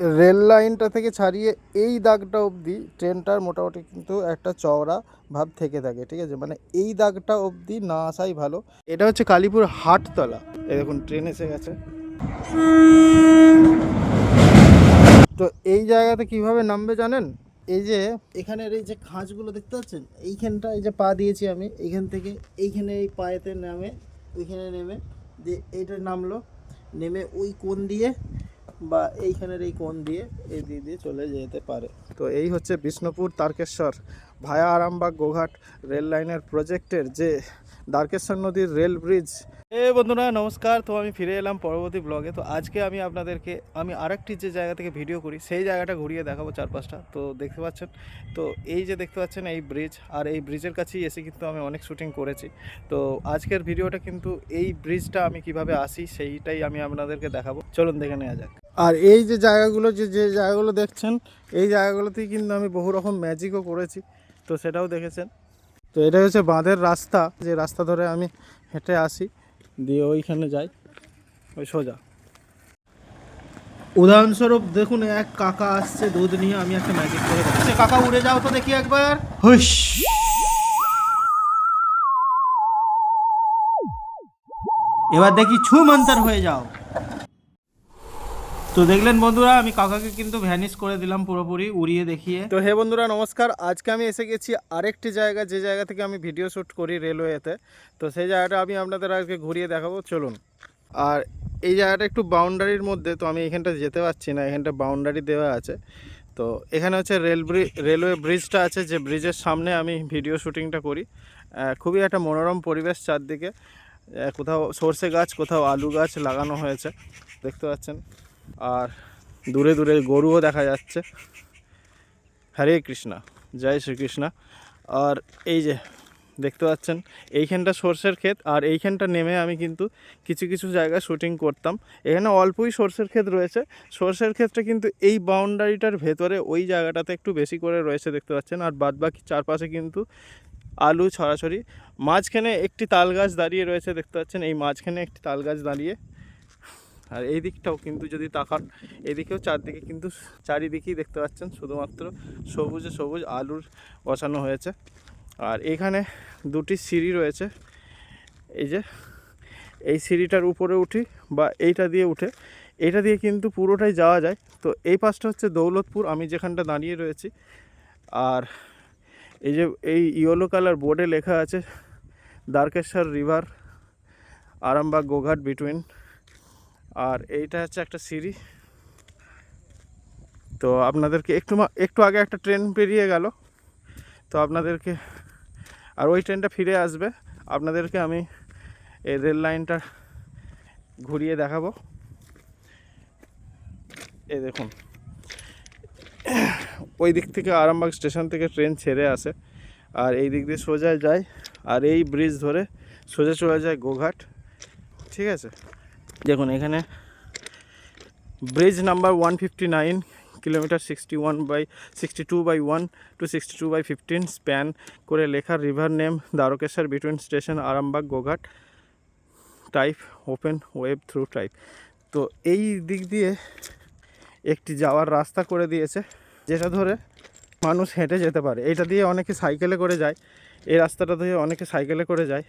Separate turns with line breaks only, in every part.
Rail লাইনটা থেকে ছাড়িয়ে এই দাগটা অবধি ট্রেনটার মোটামুটি কিন্তু একটা চওড়া ভাব থেকে থাকে, ঠিক আছে? মানে এই দাগটা অবধি না আসাই ভালো। এটা হচ্ছে কালীপুর হাটতলা। দেখুন, ট্রেন এসে গেছে। তো এই জায়গাতে কীভাবে নামবে জানেন? এই যে এখানের এই যে খাঁজগুলো দেখতে পাচ্ছেন? এইখানটা এই যে পা দিয়েছি আমি, এইখান থেকে এইখানে এই পায়েতে নামে, ওইখানে নেমে, দিয়ে এইটা নামলো। নেমে ওই কোণ দিয়ে বা এইখানের এই কোণ দিয়ে, এই দিয়ে দিয়ে চলে যেতে পারে। তো এই হচ্ছে বিষ্ণুপুর তারকেশ্বর। ভায়া আরামবাগ গোঘাট রেল লাইনের প্রজেক্টের যে দ্বারকেশ্বর নদীর রেল ব্রিজ। এ বন্ধুরা, নমস্কার। তো আমি ফিরে এলাম পরবর্তী ব্লগে। তো আজকে আমি আপনাদেরকে, আমি আরেকটি যে জায়গা থেকে ভিডিও করি, সেই জায়গাটা ঘুরিয়ে দেখাবো চারপাশটা। তো দেখতে পাচ্ছেন, তো এই যে দেখতে পাচ্ছেন এই ব্রিজ, আর এই ব্রিজের কাছেই এসে কিন্তু আমি অনেক শুটিং করেছি। তো আজকের ভিডিওটা কিন্তু এই ব্রিজটা আমি কীভাবে আসি, সেইটাই আমি আপনাদেরকে দেখাবো। চলুন দেখে নেওয়া যাক। আর এই যে জায়গাগুলো, যে যে জায়গাগুলো দেখছেন, এই জায়গাগুলোতেই কিন্তু আমি বহু রকম ম্যাজিকও করেছি। তো সেটাও দেখেছেন। তো এটা হচ্ছে বাঁধের রাস্তা। যে রাস্তা ধরে আমি হেঁটে আসি, দিয়ে ওইখানে যাই। ওই সোজা। উদাহরণস্বরূপ দেখুন, এক কাকা আসছে দুধ নিয়ে, আমি একটা ম্যাজিক করে দেখাচ্ছি। কাকা, উড়ে যাও তো দেখি একবার। হুস এবার দেখি ছু মন্তর হয়ে যাও। তো দেখলেন বন্ধুরা, আমি কাকাকে কিন্তু ভ্যানিশ করে দিলাম পুরোপুরি, উড়িয়ে দেখিয়ে। তো হে বন্ধুরা, নমস্কার। আজকে আমি এসে গেছি আরেকটি জায়গা, যে জায়গা থেকে আমি ভিডিও শ্যুট করি রেলওয়েতে। তো সেই জায়গাটা আমি আপনাদের আজকে ঘুরিয়ে দেখাবো, চলুন। আর এই জায়গাটা একটু বাউন্ডারির মধ্যে, তো আমি এখানটা যেতে পারছি না, এখানটা বাউন্ডারি দেওয়া আছে। তো এখানে হচ্ছে রেল রেলওয়ে ব্রিজটা আছে, যে ব্রিজের সামনে আমি ভিডিও শ্যুটিংটা করি। খুবই একটা মনোরম পরিবেশ চারদিকে। কোথাও সর্ষে গাছ, কোথাও আলু গাছ লাগানো হয়েছে, দেখতে পাচ্ছেন। আর দূরে দূরে গরুও দেখা যাচ্ছে। হরে কৃষ্ণা, জয় শ্রীকৃষ্ণা। আর এই যে দেখতে পাচ্ছেন, এইখানটা সর্ষের ক্ষেত, আর এইখানটা নেমে আমি কিন্তু কিছু কিছু জায়গায় শুটিং করতাম। এখানে অল্পই সর্ষের ক্ষেত রয়েছে। সর্ষের ক্ষেতটা কিন্তু এই বাউন্ডারিটার ভেতরে ওই জায়গাটাতে একটু বেশি করে রয়েছে দেখতে পাচ্ছেন। আর বাদবাকি চারপাশে কিন্তু আলু ছড়াছড়ি। মাঝখানে একটি তাল গাছ দাঁড়িয়ে রয়েছে দেখতে পাচ্ছেন। এই মাঝখানে একটি তাল গাছ দাঁড়িয়ে আর এই দিকটাও কিন্তু যদি তাকান এদিকেও চারদিকে কিন্তু চারিদিকেই দেখতে পাচ্ছেন, শুধুমাত্র সবুজে সবুজ আলুর বসানো হয়েছে। আর এখানে দুটি সিঁড়ি রয়েছে। এই যে, এই সিঁড়িটার উপরে উঠি বা এইটা দিয়ে উঠে এইটা দিয়ে কিন্তু পুরোটাই যাওয়া যায়। তো এই পাশটা হচ্ছে দৌলতপুর, আমি যেখানটা দাঁড়িয়ে রয়েছি। আর এই যে, এই ইয়েলো কালার বোর্ডে লেখা আছে, দ্বারকেশ্বর রিভার, আরামবাগ, গোঘাট, বিটুইন। আর এইটা হচ্ছে একটা সিঁড়ি। তো আপনাদেরকে একটু একটু আগে একটা ট্রেন পেরিয়ে গেল। তো আপনাদেরকে, আর ওই ট্রেনটা ফিরে আসবে। আপনাদেরকে আমি এই রেল লাইনটা ঘুরিয়ে দেখাবো। এই দেখুন। ওই দিক থেকে আরামবাগ স্টেশন থেকে ট্রেন ছেড়ে আসে। আর এই দিক দিয়ে সোজা যায়। আর এই ব্রিজ ধরে সোজা চলে যায় গোঘাট। ঠিক আছে? দেখুন, এখানে bridge number one fifty nine kilometre sixty one by sixty two by one two sixty two by fifteen span করে লেখা river name Dwarakeswar between station Arambagh Goghat type open web through type তো এই দিক দিয়ে একটি যাওয়ার রাস্তা করে দিয়েছে, যেটা ধরে মানুষ হেঁটে যেতে পারে। এটা দিয়ে অনেকে সাইকেলে করে যায়, এই রাস্তাটা দিয়ে অনেকে সাইকেলে করে যায়।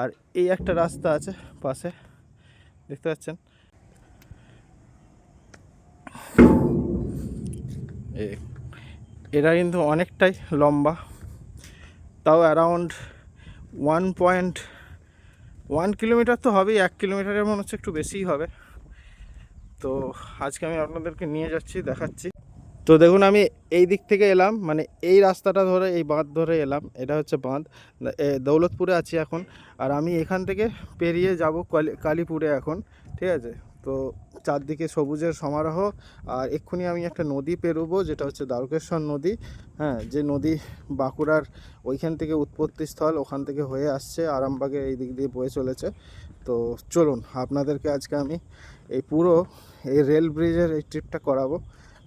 আর এই একটা রাস্তা আছে পাশে। দেখতে পাচ্ছেন? এরা এটা কিন্তু অনেকটাই লম্বা। তাও around one point one kilometre তো হবেই, এক কিলোমিটারের মনে হচ্ছে একটু বেশিই হবে। তো আজকে আমি আপনাদেরকে নিয়ে যাচ্ছি, দেখাচ্ছি। তো দেখুন আমি এই দিক থেকে এলাম মানে এই রাস্তাটা ধরে, এই বাঁধ ধরে এলাম, এটা হচ্ছে বাঁধ। দৌলতপুরে আছি এখন, আর আমি এখান থেকে পেরিয়ে যাব কালী, কালীপুরে এখন, ঠিক আছে? তো চারদিকে সবুজের সমারোহ, আর এক্ষুনি আমি একটা নদী পেরোবো, যেটা হচ্ছে দ্বারকেশ্বর নদী। হ্যাঁ যে নদী বাঁকুড়ার ওইখান থেকে উৎপত্তি স্থল, ওখান থেকে হয়ে আসছে আরামবাগের এই দিক দিয়ে বয়ে চলেছে। তো চলুন, আপনাদেরকে আজকে আমি এই পুরো এই রেল ব্রিজের এই ট্রিপটা করাবো।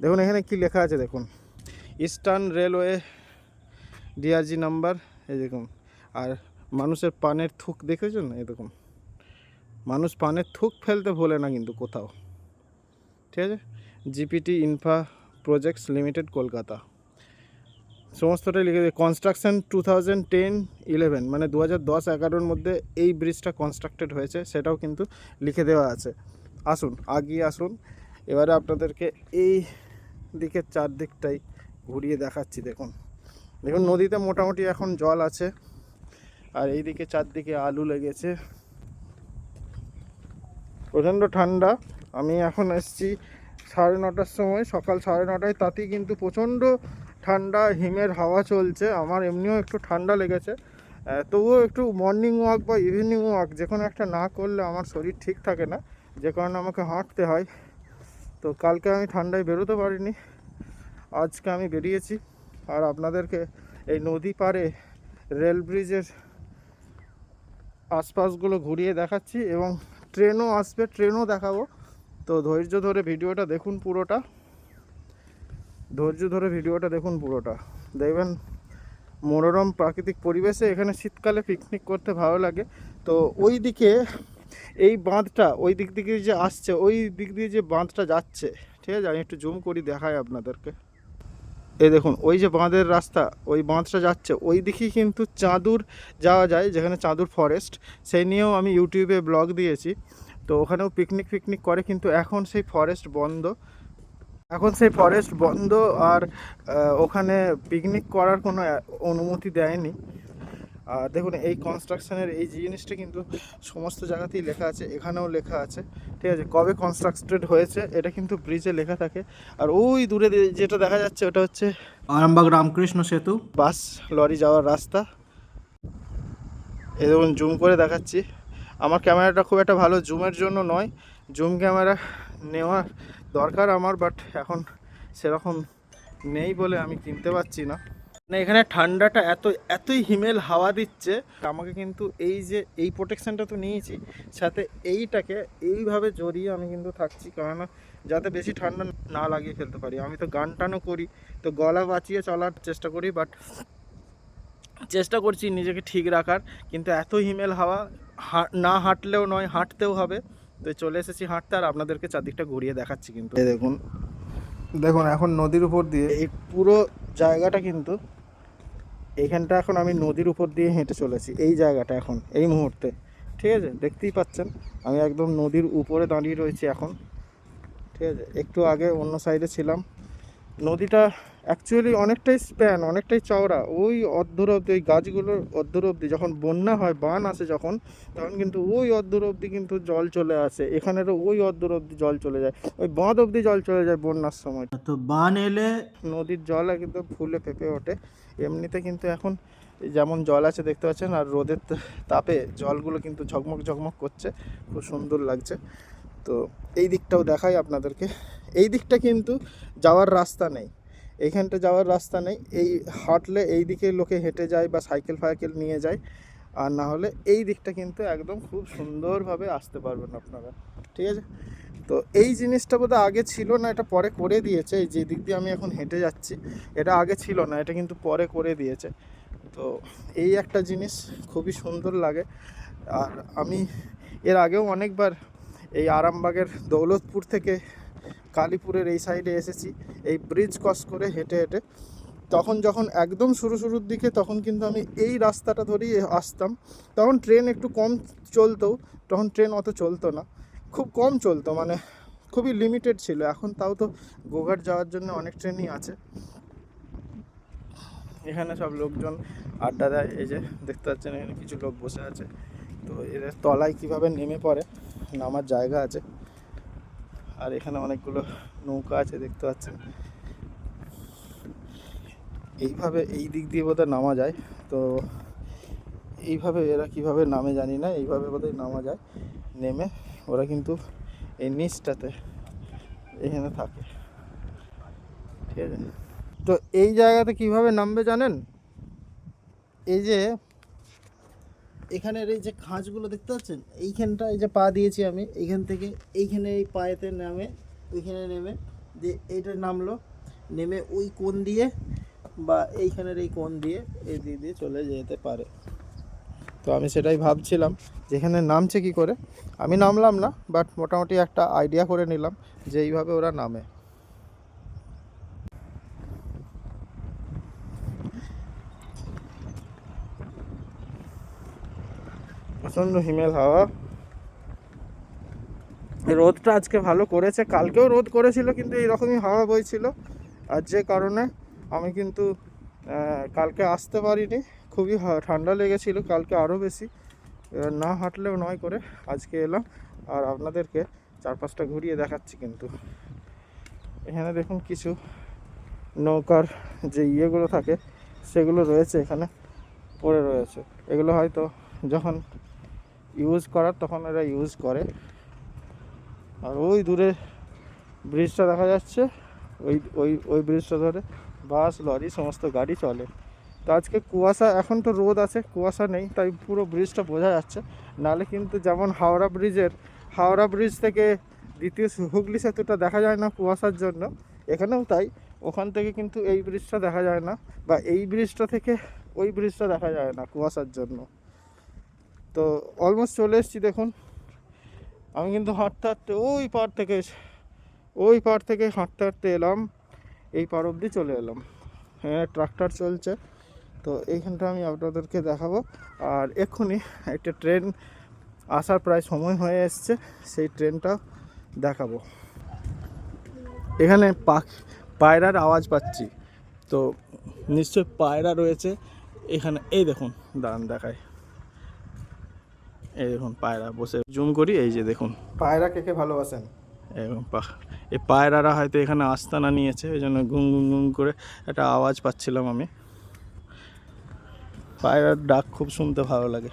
দেখুন, এখানে কি লেখা আছে দেখুন। ইস্টার্ন রেলওয়ে ডিআরজি নাম্বার এই দেখুন। আর মানুষের পানের থুক দেখেছেন? এই দেখুন। মানুষ পানের থুক ফেলতে ভোলে না কিন্তু কোথাও। ঠিক আছে? GPT infra projects limited Kolkata. সমস্তটাই লিখে দিয়ে construction two thousand ten eleven মানে দু হাজার দশ এগারোর মধ্যে এই ব্রিজটা কনস্ট্রাক্টেড হয়েছে, সেটাও কিন্তু লিখে দেওয়া আছে। আসুন, আগিয়ে আসুন। এবারে আপনাদেরকে এই দিকের চারদিকটাই ঘুরিয়ে দেখাচ্ছি, দেখুন। দেখুন, নদীতে মোটামুটি এখন জল আছে, আর এই এইদিকে চারদিকে আলু লেগেছে। প্রচণ্ড ঠান্ডা। আমি এখন এসেছি সাড়ে নটার সময়, সকাল সাড়ে নটায়। তাতেই কিন্তু প্রচণ্ড ঠান্ডা, হিমের হাওয়া চলছে। আমার এমনিও একটু ঠান্ডা লেগেছে। তবুও একটু মর্নিং ওয়াক বা ইভিনিং ওয়াক যে কোনো একটা না করলে আমার শরীর ঠিক থাকে না। যে কারণে আমাকে হাঁটতে হয়। তো কালকে আমি ঠান্ডায় বেরোতে পারিনি, আজকে আমি বেরিয়েছি। আর আপনাদেরকে এই নদী পাড়ে রেল ব্রিজের আশপাশগুলো ঘুরিয়ে দেখাচ্ছি এবং ট্রেনও আসবে, ট্রেনও দেখাবো। তো ধৈর্য ধরে ভিডিওটা দেখুন পুরোটা। ধৈর্য ধরে ভিডিওটা দেখুন পুরোটা। দেখবেন মনোরম প্রাকৃতিক পরিবেশে এখানে শীতকালে পিকনিক করতে ভালো লাগে। তো ওই দিকে এই বাঁধটা ওই দিক থেকে যে আসছে, ওই দিক দিয়ে যে বাঁধটা যাচ্ছে, ঠিক আছে? আমি একটু জুম করি, দেখাই আপনাদেরকে। এই দেখুন, ওই যে বাঁধের রাস্তা, ওই বাঁধটা যাচ্ছে, ওই দিকেই কিন্তু চাঁদুর যাওয়া যায়, যেখানে চাঁদুর ফরেস্ট সেই নিয়েও আমি ইউটিউবে ব্লগ দিয়েছি। তো ওখানেও পিকনিক ফিকনিক করে, কিন্তু এখন সেই ফরেস্ট বন্ধ। এখন সেই ফরেস্ট বন্ধ, আর ওখানে পিকনিক করার কোনো অনুমতি দেয়নি। দেখুন এই কনস্ট্রাকশনের এই জিনিসটা কিন্তু সমস্ত জায়গাতেই লেখা আছে এখানেও লেখা আছে ঠিক আছে? কবে কনস্ট্রাক্টেড হয়েছে এটা কিন্তু ব্রিজে লেখা থাকে। আর ওই দূরে যেটা দেখা যাচ্ছে ওটা হচ্ছে
আরামবাগ রামকৃষ্ণ সেতু।
বাস লরি যাওয়ার রাস্তা। এই দেখুন জুম করে দেখাচ্ছি। আমার ক্যামেরাটা খুব একটা ভালো জুমের জন্য নয়। জুম ক্যামেরা নেওয়ার দরকার আমার বাট এখন সেরকম নেই বলে আমি কিনতে পারছি না। না, এখানে ঠান্ডাটা এত, এতই হিমেল হাওয়া দিচ্ছে। আমাকে কিন্তু এই যে, এই প্রোটেকশনটা তো নিয়েছি, সাথে এইটাকে এইভাবে জড়িয়ে আমি কিন্তু থাকছি, কেননা যাতে বেশি ঠান্ডা না লাগিয়ে ফেলতে পারি। আমি তো গান টানও করি, তো গলা বাঁচিয়ে চলার চেষ্টা করি বাট চেষ্টা করছি নিজেকে ঠিক রাখার, কিন্তু এত হিমেল হাওয়া না হাঁটলেও নয়, হাঁটতেও হবে। তো চলে এসেছি হাঁটতে, আর আপনাদেরকে চারদিকটা ঘুরিয়ে দেখাচ্ছি কিন্তু। দেখুন দেখুন, এখন নদীর উপর দিয়ে এই পুরো জায়গাটা কিন্তু এইখানটা এখন আমি নদীর উপর দিয়ে হেঁটে চলেছি এই জায়গাটা এখন এই মুহূর্তে। ঠিক আছে? দেখতেই পাচ্ছেন আমি একদম নদীর উপরে দাঁড়িয়ে রয়েছি এখন। ঠিক আছে? একটু আগে অন্য সাইডে ছিলাম। নদীটা অ্যাকচুয়ালি অনেকটাই স্প্যান অনেকটাই চওড়া। ওই অর্ধর অব্দি ওই গাছগুলোর অর্ধর অব্দি যখন বন্যা হয় বান আসে যখন তখন কিন্তু ওই অর্ধর অব্দি কিন্তু জল চলে আসে। এখানেরও ওই অর্ধর অব্দি জল চলে যায়। ওই বাঁধ অব্দি জল চলে যায় বন্যার সময়।
তো বান এলে
নদীর জল একদম ফুলে ফেপে ওঠে। এমনিতে কিন্তু এখন যেমন জল আছে দেখতে পাচ্ছেন, আর রোদের তাপে জলগুলো কিন্তু ঝকমক ঝকমক করছে, খুব সুন্দর লাগছে। তো এই দিকটাও দেখাই আপনাদেরকে। এই দিকটা কিন্তু যাওয়ার রাস্তা নেই। এইখানটা যাওয়ার রাস্তা নেই। এই হাঁটলে এই দিকে লোকে হেঁটে যায় বা সাইকেল ফাইকেল নিয়ে যায়। আর না হলে এই দিকটা কিন্তু একদম খুব সুন্দরভাবে আসতে পারবেন আপনারা। ঠিক আছে? তো এই জিনিসটা বোধহয় আগে ছিল না, এটা পরে করে দিয়েছে। এই যে দিক দিয়ে আমি এখন হেঁটে যাচ্ছি, এটা আগে ছিল না, এটা কিন্তু পরে করে দিয়েছে। তো এই একটা জিনিস খুবই সুন্দর লাগে। আর আমি এর আগেও অনেকবার এই আরামবাগের দৌলতপুর থেকে কালীপুরের এই সাইডে এসেছি, এই ব্রিজ ক্রস করে হেঁটে হেঁটে। তখন যখন একদম শুরু শুরুর দিকে তখন কিন্তু আমি এই রাস্তাটা ধরেই আসতাম। তখন ট্রেন একটু কম চলতো, তখন ট্রেন অত চলতো না। খুব কম চলতো মানে খুবই লিমিটেড ছিল। এখন তাও তো গোঘাট যাওয়ার জন্য অনেক ট্রেনই আছে। এখানে সব লোকজন আড্ডা দেয়, এই যে দেখতে পাচ্ছেন, এখানে কিছু লোক বসে আছে। তো এদের তলায় কীভাবে নেমে পড়ে, নামার জায়গা আছে। আর এখানে অনেকগুলো নৌকা আছে, দেখতে পাচ্ছেন। এইভাবে এই দিক দিয়ে বোধহয় নামা যায়। তো এইভাবে এরা কীভাবে নামে জানি না, এইভাবে বোধহয় নামা যায়। নেমে ওরা কিন্তু এই নিচটাতে এখানে থাকে। ঠিক আছে? তো এই জায়গাতে কীভাবে নামবে জানেন? এই যে এখানের এই যে খাঁজগুলো দেখতে পাচ্ছেন? এইখানটা এই যে পা দিয়েছি আমি, এইখান থেকে এইখানে এই পায়েতে নামে, ওইখানে নেমে দিয়ে এইটা নামলো। নেমে ওই কোণ দিয়ে বা এইখানের এই কোণ দিয়ে এই দিয়ে দিয়ে চলে যেতে পারে। তো আমি সেটাই ভাবছিলাম, যেখানে নামছে কি করে? আমি নামলাম না বাট মোটামুটি একটা আইডিয়া করে নিলাম যে এইভাবে ওরা নামে। প্রচণ্ড হিমেল হাওয়া। রোদটা আজকে ভালো করেছে, কালকেও রোদ করেছিল, কিন্তু এইরকমই হাওয়া বইছিল। আর যে কারণে আমি কিন্তু কালকে আসতে পারিনি। খুবই ঠান্ডা লেগেছিল, কালকে আরও বেশি। না হাঁটলেও নয় করে আজকে এলাম আর আপনাদেরকে চারপাশটা ঘুরিয়ে দেখাচ্ছি কিন্তু। এখানে দেখুন কিছু নৌকার যে ইয়েগুলো থাকে, সেগুলো রয়েছে এখানে, পড়ে রয়েছে। এগুলো হয়তো যখন ইউজ করার তখন এরা ইউজ করে। আর ওই দূরে ব্রিজটা দেখা যাচ্ছে, ওই ওই ওই ব্রিজটা ধরে বাস লরি সমস্ত গাড়ি চলে। তো আজকে কুয়াশা, এখন তো রোদ আছে, কুয়াশা নেই, তাই পুরো ব্রিজটা বোঝা যাচ্ছে। নালে কিন্তু যেমন হাওড়া ব্রিজের হাওড়া ব্রিজ থেকে দ্বিতীয় হুগলি সেতুটা দেখা যায় না কুয়াশার জন্য। এখানেও তাই, ওখান থেকে কিন্তু এই ব্রিজটা দেখা যায় না, বা এই ব্রিজটা থেকে ওই ব্রিজটা দেখা যায় না কুয়াশার জন্য। তো অলমোস্ট চলে এসেছি, দেখুন। আমি কিন্তু হাঁটতে হাঁটতে ওই পার থেকে ওই পার থেকে হাঁটতে হাঁটতে এলাম, এই পার অবধি চলে এলাম। হ্যাঁ ট্রাক্টর চলছে। তো এইখানটা আমি আপনাদেরকে দেখাবো। আর এক্ষুনি একটা ট্রেন আসার প্রায় সময় হয়ে এসছে সেই ট্রেনটা দেখাবো। এখানে পাখ পায়রার আওয়াজ পাচ্ছি। তো নিশ্চয় পায়রা রয়েছে। এখানে এই দেখুন দাঁড়ান দেখায় এই দেখুন পায়রা বসে জুম করি এই যে দেখুন।
পায়রা কে কে ভালোবাসেন?
এই পায়রারা হয়তো এখানে আস্তানা নিয়েছে ওই জন্য ঘুম ঘুম ঘুম করে একটা আওয়াজ পাচ্ছিলাম আমি। পায়রার ডাক খুব শুনতে ভালো লাগে।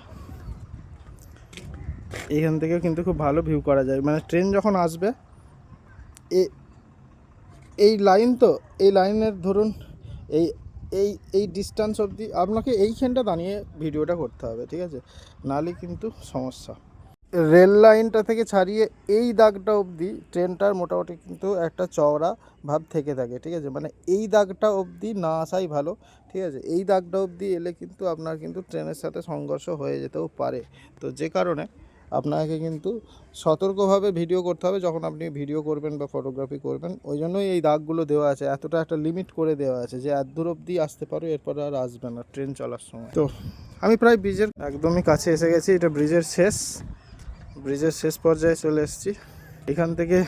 এখান থেকে কিন্তু খুব ভালো ভিউ করা যায়। মানে ট্রেন যখন আসবে এই লাইন তো, এই লাইনের ধরুন, এই এই এই ডিস্টেন্স অবধি আপনাকে এইখানটা দাঁড়িয়ে ভিডিওটা করতে হবে, ঠিক আছে? নাহলে কিন্তু সমস্যা। রেল লাইনটা থেকে ছাড়িয়ে এই দাগটা অবধি ট্রেনটার মোটামুটি কিন্তু একটা চওড়া ভাব থেকে থাকে, ঠিক আছে? মানে এই দাগটা অবধি না আসাই ভালো, ঠিক আছে? এই দাগটা অবধি এলে কিন্তু আপনার কিন্তু ট্রেনের সাথে সংঘর্ষ হয়ে যেতেও পারে। তো যে কারণে আপনাকে কিন্তু সতর্কভাবে ভিডিও করতে হবে যখন আপনি ভিডিও করবেন বা ফটোগ্রাফি করবেন। ওই জন্যই এই দাগগুলো দেওয়া আছে, এতটা একটা লিমিট করে দেওয়া আছে যে এত দূর অবধি আসতে পারো, এরপরে আর আসবে না ট্রেন চলার সময়। তো আমি প্রায় ব্রিজের একদমই কাছে এসে গেছি, এটা ব্রিজের শেষ। ব্রিজের শেষ পর্যায়ে চলে এসেছি। এখান থেকে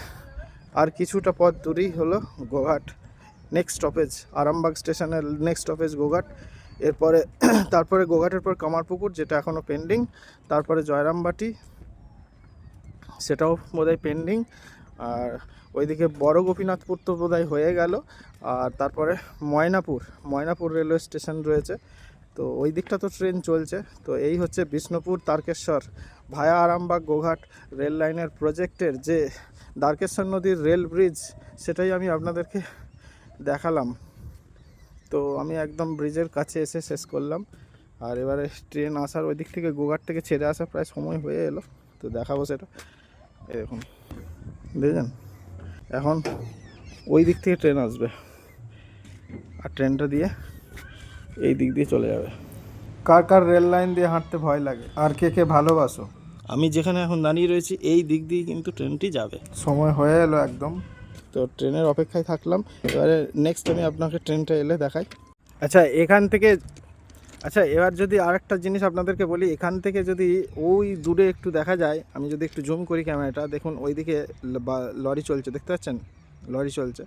আর কিছুটা পথ দূরেই হলো গোঘাট। নেক্সট স্টপেজ আরামবাগ স্টেশনের নেক্সট স্টপেজ গোঘাট। এরপরে তারপরে গোঘাটের পর কামারপুকুর, যেটা এখনও পেন্ডিং তারপরে জয়রামবাটি, সেটাও বোধহয় পেন্ডিং আর ওইদিকে বড় গোপীনাথপুর তো বোধহয় হয়ে গেল। আর তারপরে ময়নাপুর ময়নাপুর রেলওয়ে স্টেশন রয়েছে। তো ওই দিকটা তো ট্রেন চলছে। তো এই হচ্ছে বিষ্ণুপুর, তারকেশ্বর। ভায়া আরামবাগ গোঘাট রেল লাইনের প্রজেক্টের যে দ্বারকেশ্বর নদীর রেল ব্রিজ, সেটাই আমি আপনাদেরকে দেখালাম। তো আমি একদম ব্রিজের কাছে এসে শেষ করলাম। আর এবারে ট্রেন আসার ওই দিক থেকে গোঘাট থেকে ছেড়ে আসা প্রায় সময় হয়ে এলো। তো দেখাবো সেটা। এরকম দেখছেন? এখন ওই দিক থেকে ট্রেন আসবে। আর ট্রেনটা দিয়ে এই দিক দিয়ে চলে যাবে।
কার কার রেল লাইন দিয়ে হাঁটতে ভয় লাগে? আর কে কে ভালোবাসো?
আমি যেখানে এখন দাঁড়িয়ে রয়েছি এই দিক দিয়ে কিন্তু ট্রেনটি যাবে।
সময় হয়ে এলো একদম।
তো ট্রেনের অপেক্ষায় থাকলাম। এবারে নেক্সট আমি আপনাকে ট্রেনটা এলে দেখাই। আচ্ছা এখান থেকে আচ্ছা এবার যদি আরেকটা জিনিস আপনাদেরকে বলি এখান থেকে যদি ওই দূরে একটু দেখা যায় আমি যদি একটু জুম করি ক্যামেরাটা দেখুন ওইদিকে ল- বা- লরি চলছে দেখতে পাচ্ছেন? লরি চলছে।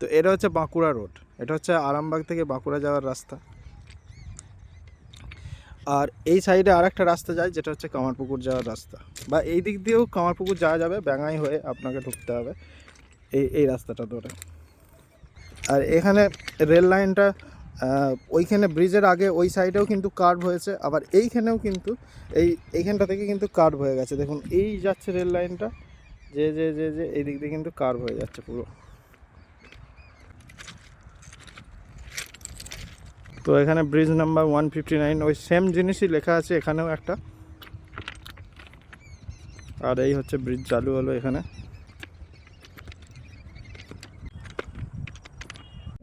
তো এটা হচ্ছে বাঁকুড়া রোড এটা হচ্ছে আরামবাগ থেকে বাঁকুড়া যাওয়ার রাস্তা। আর এই সাইডে আরেকটা রাস্তা যায়, যেটা হচ্ছে কামারপুকুর যাওয়ার রাস্তা। বা এই দিক দিয়েও কামারপুকুর যাওয়া যাবে, ব্যাঙাই হয়ে আপনাকে ঢুকতে হবে এই এই রাস্তাটা ধরে। আর এখানে রেল লাইনটা ওইখানে ব্রিজের আগে ওই সাইডেও কিন্তু কার্ভ হয়েছে, আবার এইখানেও কিন্তু এই, এইখানটা থেকে কিন্তু কার্ভ হয়ে গেছে। দেখুন, এই যাচ্ছে রেল লাইনটা, যে যে যে যে, এই দিক দিয়ে কিন্তু কার্ভ হয়ে যাচ্ছে পুরো। তো এখানে bridge number one fifty nine ওই সেম জিনিসই লেখা আছে এখানেও একটা। আর এই হচ্ছে ব্রিজ চালু হলো এখানে।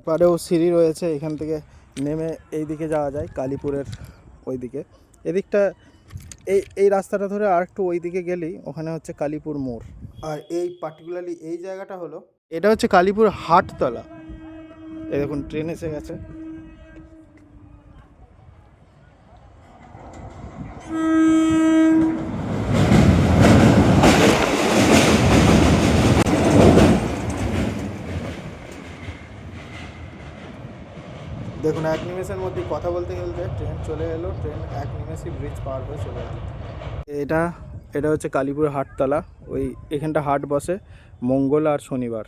পারেও সিঁড়ি রয়েছে, এখান থেকে নেমে এই দিকে যাওয়া যায়, কালীপুরের ওই দিকে এদিকটা এই এই রাস্তাটা ধরে আর একটু ওই দিকে গেলেই ওখানে হচ্ছে কালীপুর মোড়। আর এই পার্টিকুলারলি এই জায়গাটা হলো, এটা হচ্ছে কালীপুর হাটতলা। এই দেখুন ট্রেন এসে গেছে। দেখুন, এক নিমেষের মধ্যে কথা বলতে বলতে ট্রেন চলে এলো। ট্রেন এক নিমেষই ব্রিজ পার হয়ে চলে গেল। এটা এটা হচ্ছে কালীপুর হাটতলা। ওই এখানটা হাট বসে মঙ্গল আর শনিবার।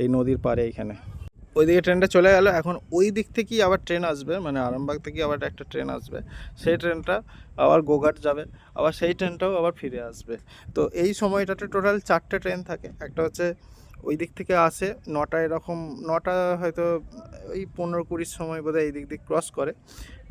এই নদীর পাড়ে এখানে। ওইদিকে ট্রেনটা চলে গেল। এখন ওই দিক থেকেই আবার ট্রেন আসবে মানে আরামবাগ থেকে আবার একটা ট্রেন আসবে। সেই ট্রেনটা আবার গোঘাট যাবে, আবার সেই ট্রেনটাও আবার ফিরে আসবে। তো এই সময়টাতে টোটাল চারটে ট্রেন থাকে। একটা হচ্ছে ওই দিক থেকে আসে, নটা এরকম, নটা হয়তো ওই পনেরো কুড়ির সময় বোধহয় এই দিক দিক ক্রস করে।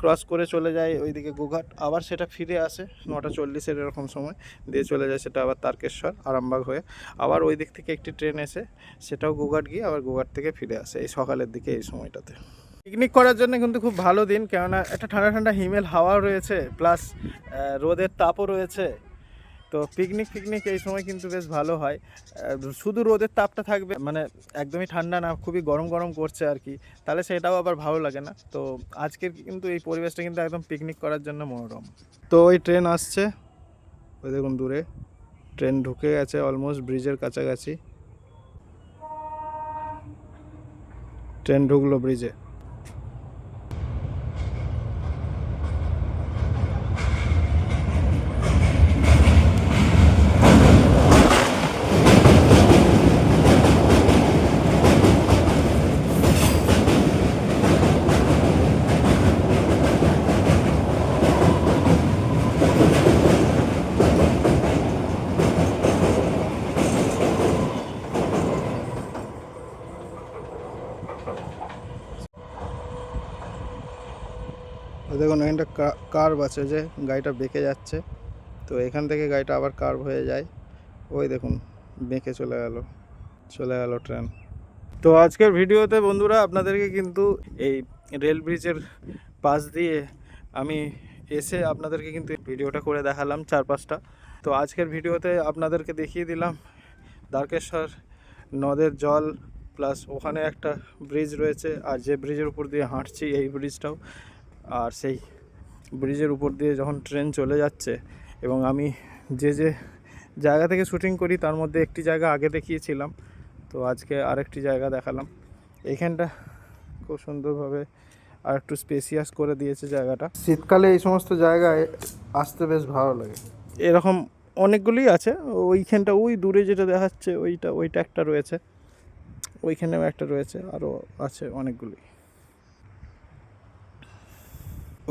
ক্রস করে চলে যায় ওইদিকে গোঘাট। আবার সেটা ফিরে আসে নটা চল্লিশের এরকম সময়। দিয়ে চলে যায় সেটা আবার তারকেশ্বর, আরামবাগ হয়ে। আবার ওই দিক থেকে একটি ট্রেন এসে সেটাও গোঘাট গিয়ে আবার গোঘাট থেকে ফিরে আসে এই সকালের দিকে এই সময়টাতে। পিকনিক করার জন্য কিন্তু খুব ভালো দিন, কেননা একটা ঠান্ডা ঠান্ডা হিমেল হাওয়া রয়েছে প্লাস রোদের তাপও রয়েছে। তো পিকনিক ফিকনিক এই সময় কিন্তু বেশ ভালো হয়। শুধু রোদের তাপটা থাকবে মানে একদমই ঠান্ডা না, খুবই গরম গরম করছে আর কি। তাহলে সেটাও আবার ভালো লাগে না। তো আজকের কিন্তু এই পরিবেশটা কিন্তু একদম পিকনিক করার জন্য মনোরম। তো ওই ট্রেন আসছে। ওই দেখুন দূরে। ট্রেন ঢুকে গেছে অলমোস্ট ব্রিজের কাছাকাছি। ট্রেন ঢুকলো ব্রিজে ওই দেখুন এখানটা কার্ভ আছে যে গাড়িটা বেঁকে যাচ্ছে। তো এখান থেকে গাড়িটা আবার কার্ভ হয়ে যায়। ওই দেখুন, বেঁকে চলে গেল চলে গেল ট্রেন তো আজকের ভিডিওতে বন্ধুরা আপনাদেরকে কিন্তু এই রেল ব্রিজের পাশ দিয়ে আমি এসে আপনাদেরকে কিন্তু ভিডিওটা করে দেখালাম চার পাঁচটা তো আজকের ভিডিওতে আপনাদেরকে দেখিয়ে দিলাম দ্বারকেশ্বর নদের জল প্লাস ওখানে একটা ব্রিজ রয়েছে। আর যে ব্রিজের উপর দিয়ে হাঁটছি, এই ব্রিজটাও আর সেই ব্রিজের উপর দিয়ে যখন ট্রেন চলে যাচ্ছে এবং আমি যে যে জায়গা থেকে শুটিং করি তার মধ্যে একটি জায়গা আগে দেখিয়েছিলাম তো আজকে আরেকটি জায়গা দেখালাম। এইখানটা খুব সুন্দরভাবে আর একটু স্পেসিয়াস করে দিয়েছে জায়গাটা।
শীতকালে এই সমস্ত জায়গায় আসতে বেশ ভালো লাগে।
এরকম অনেকগুলোই আছে ওইখানটা ওই দূরে যেটা দেখাচ্ছে ওইটা ওইটা একটা রয়েছে ওইখানেও একটা রয়েছে আরও আছে অনেকগুলোই।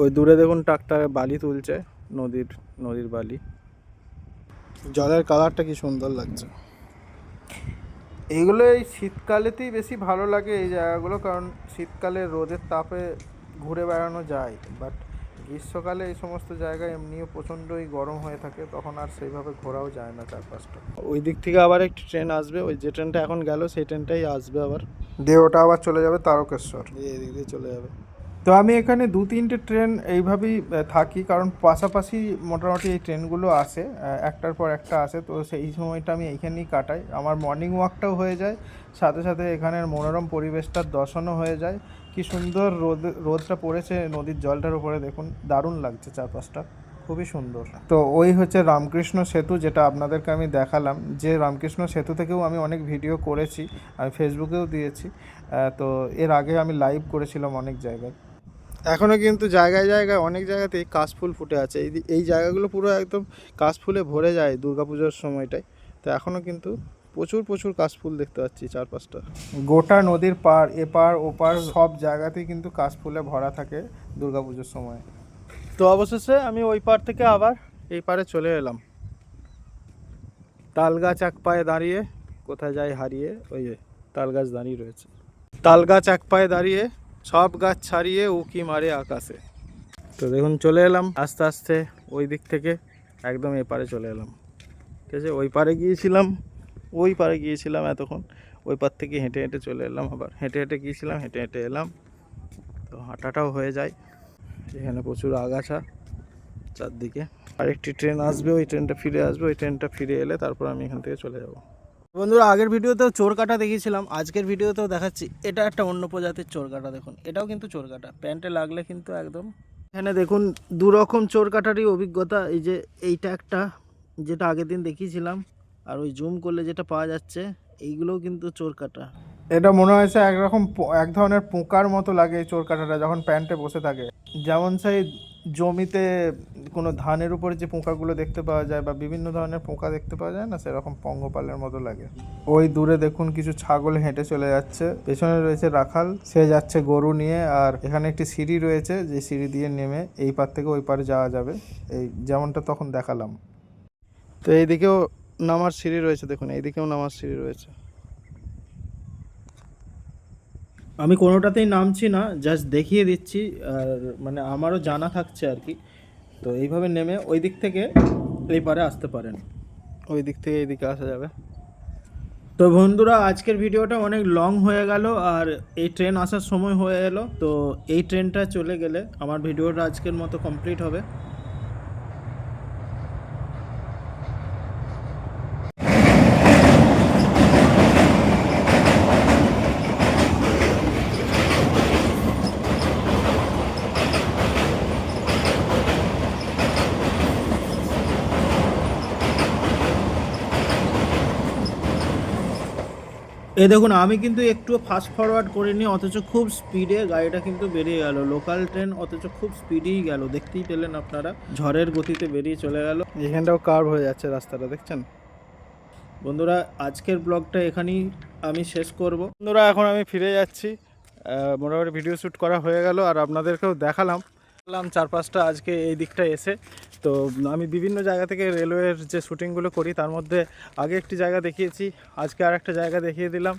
ওই দূরে দেখুন ট্রাক্টরে বালি তুলছে নদীর নদীর বালি। জলের কালারটা কি সুন্দর লাগছে।
এইগুলো এই শীতকালেতেই বেশি ভালো লাগে এই জায়গাগুলো কারণ শীতকালে রোদের তাপে ঘুরে বেড়ানো যায়। বাট গ্রীষ্মকালে এই সমস্ত জায়গায় এমনিও প্রচণ্ডই গরম হয়ে থাকে তখন আর সেইভাবে ঘোরাও যায় না চারপাশটা।
ওই দিক থেকে আবার একটি ট্রেন আসবে ওই যে ট্রেনটা এখন গেল সেই ট্রেনটাই আসবে আবার।
দিয়ে ওটা আবার চলে যাবে তারকেশ্বর।
এদিক দিয়ে চলে যাবে।
তো আমি এখানে দু তিনটে ট্রেন এইভাবেই থাকি, কারণ পাশাপাশি মোটামুটি এই ট্রেনগুলো আসে একটার পর একটা আসে, তো সেই সময়টা আমি এইখানেই কাটাই। আমার মর্নিং ওয়াকটাও হয়ে যায়, সাথে সাথে এখানের মনোরম পরিবেশটার দর্শনও হয়ে যায়। কি সুন্দর রোদ, রোদটা পড়েছে, নদীর জলটার উপরে দেখুন, দারুণ লাগছে চারপাশটা, খুবই সুন্দর। তো ওই হচ্ছে রামকৃষ্ণ সেতু, যেটা আপনাদেরকে আমি দেখালাম। যে রামকৃষ্ণ সেতু থেকেও আমি অনেক ভিডিও করেছি, আমি ফেসবুকেও দিয়েছি তো এর আগে আমি লাইভ করেছিলাম অনেক জায়গায়।
এখনও কিন্তু জায়গায় জায়গায় অনেক জায়গাতেই কাশফুল ফুটে আছে। এই এই জায়গাগুলো পুরো একদম কাশফুলে ভরে যায় দুর্গাপুজোর সময়টায়। তো এখনও কিন্তু প্রচুর প্রচুর কাশফুল দেখতে পাচ্ছি চারপাশটা।
গোটা নদীর পার এপার ওপার সব জায়গাতেই কিন্তু কাশফুলে ভরা থাকে দুর্গাপুজোর সময়।
তো অবশেষে আমি ওই পার থেকে আবার এই পারে চলে এলাম। তাল গাছ এক পায়ে দাঁড়িয়ে কোথায় যাই হারিয়ে ওই যে তাল গাছ দাঁড়িয়ে রয়েছে। তাল গাছ এক পায়ে দাঁড়িয়ে সব গাছ ছাড়িয়ে উকি মারে আকাশে। তো দেখুন, চলে এলাম আস্তে আস্তে ওই দিক থেকে, একদম এপারে চলে এলাম। ঠিক আছে, ওই পারে গিয়েছিলাম, ওই পারে গিয়েছিলাম এতক্ষণ। ওই পার থেকে হেঁটে হেঁটে চলে এলাম আবার। হেঁটে হেঁটে গিয়েছিলাম, হেঁটে হেঁটে এলাম। তো হাঁটাটাও হয়ে যায়। এখানে প্রচুর আগাছা চারদিকে। আরেকটি ট্রেন আসবে, ওই ট্রেনটা ফিরে আসবে, ওই ট্রেনটা ফিরে এলে তারপর আমি এখান থেকে চলে যাব। বন্ধুরা, আগের ভিডিওতেও চোর কাটা দেখিয়েছিলাম, আজকের ভিডিওতেও দেখাচ্ছি। এটা একটা অন্য প্রজাতির চোর কাটা, দেখুন। এটাও কিন্তু চোর কাটা। প্যান্টে লাগলে কিন্তু একদম এখানে দেখুন দু রকম চোর কাটারই অভিজ্ঞতা। এই যে এইটা একটা, যেটা আগের দিন দেখিয়েছিলাম। আর ওই জুম করলে যেটা পাওয়া যাচ্ছে, এইগুলোও কিন্তু চোর কাটা।
এটা মনে হয়েছে একরকম এক ধরনের পোকার মতো লাগে এই চোর কাটাটা, যখন প্যান্টে বসে থাকে। যেমন সেই জমিতে কোনো ধানের উপরে যে পোকাগুলো দেখতে পাওয়া যায় বা বিভিন্ন ধরনের পোকা দেখতে পাওয়া যায় না, সেরকম পঙ্গপালের মতো লাগে। ওই দূরে দেখুন কিছু ছাগল হেঁটে চলে যাচ্ছে। পেছনে রয়েছে রাখাল। সে যাচ্ছে গরু নিয়ে আর এখানে একটি সিঁড়ি রয়েছে, যে সিঁড়ি দিয়ে নেমে এই পার থেকে ওই পারে যাওয়া যাবে। এই যেমনটা তখন দেখালাম।
তো এইদিকেও নামার সিঁড়ি রয়েছে, দেখুন, এইদিকেও নামার সিঁড়ি রয়েছে। আমি কোনোটাতেই নামছি না জাস্ট দেখিয়ে দিচ্ছি আর মানে আমারও জানা থাকছে আর কি। তো এইভাবে নেমে ওই দিক থেকে এই পারে আসতে পারেন। ওই দিক থেকে এইদিকে আসা যাবে। তো বন্ধুরা আজকের ভিডিওটা অনেক লং হয়ে গেল আর এই ট্রেন আসার সময় হয়ে এলো। তো এই ট্রেনটা চলে গেলে আমার ভিডিওটা আজকের মতো কমপ্লিট হবে। এই দেখুন আমি কিন্তু একটু ফাস্ট ফরওয়ার্ড করিনি অথচ খুব স্পিডে গাড়িটা কিন্তু বেরিয়ে গেল। লোকাল ট্রেন অথচ খুব স্পিডেই গেল। দেখতেই পেলেন আপনারা ঝড়ের গতিতে বেরিয়ে চলে গেল। এখানটাও কার্ভ হয়ে যাচ্ছে রাস্তাটা দেখছেন? বন্ধুরা আজকের ব্লগটা এখানেই আমি শেষ করব। বন্ধুরা এখন আমি ফিরে যাচ্ছি। মোটামুটি ভিডিও শ্যুট করা হয়ে গেল আর আপনাদেরকেও দেখালাম। দেখালাম চার পাঁচটা আজকে এই দিকটা এসে। তো আমি বিভিন্ন জায়গা থেকে রেলওয়ের যে শ্যুটিংগুলো করি, তার মধ্যে আগে একটি জায়গা দেখিয়েছি, আজকে আর একটা জায়গা দেখিয়ে দিলাম।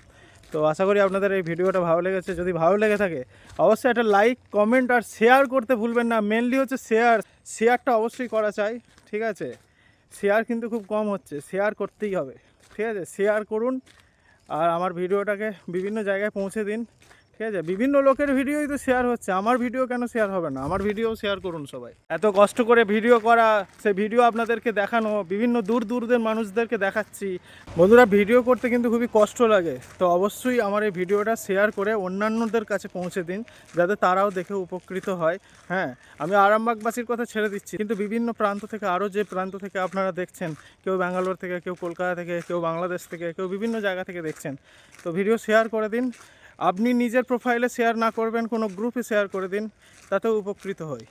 তো আশা করি আপনাদের এই ভিডিওটা ভালো লেগেছে। যদি ভালো লেগে থাকে, অবশ্যই একটা লাইক, কমেন্ট আর শেয়ার করতে ভুলবেন না। মেনলি হচ্ছে শেয়ার। শেয়ারটা অবশ্যই করা চাই, ঠিক আছে? শেয়ার কিন্তু খুব কম হচ্ছে। শেয়ার করতেই হবে, ঠিক আছে? শেয়ার করুন আর আমার ভিডিওটাকে বিভিন্ন জায়গায় পৌঁছে দিন। ঠিক আছে? বিভিন্ন লোকের ভিডিওই তো শেয়ার হচ্ছে। আমার ভিডিও কেন শেয়ার হবে না? আমার ভিডিও শেয়ার করুন সবাই। এত কষ্ট করে ভিডিও করা সে ভিডিও আপনাদেরকে দেখানো, বিভিন্ন দূর দূরদের মানুষদেরকে দেখাচ্ছি। বন্ধুরা, ভিডিও করতে কিন্তু খুবই কষ্ট লাগে। তো অবশ্যই আমার এই ভিডিওটা শেয়ার করে অন্যান্যদের কাছে পৌঁছে দিন, যাতে তারাও দেখে উপকৃত হয়। হ্যাঁ আমি আরামবাগবাসীর কথা ছেড়ে দিচ্ছি। কিন্তু বিভিন্ন প্রান্ত থেকে আরও যে প্রান্ত থেকে আপনারা দেখছেন, কেউ ব্যাঙ্গালোর থেকে, কেউ কলকাতা থেকে, কেউ বাংলাদেশ থেকে, কেউ বিভিন্ন জায়গা থেকে দেখছেন। তো ভিডিও শেয়ার করে দিন। আপনি নিজের প্রোফাইলে শেয়ার না করবেন কোনো গ্রুপে শেয়ার করে দিন তাতেও উপকৃত হই।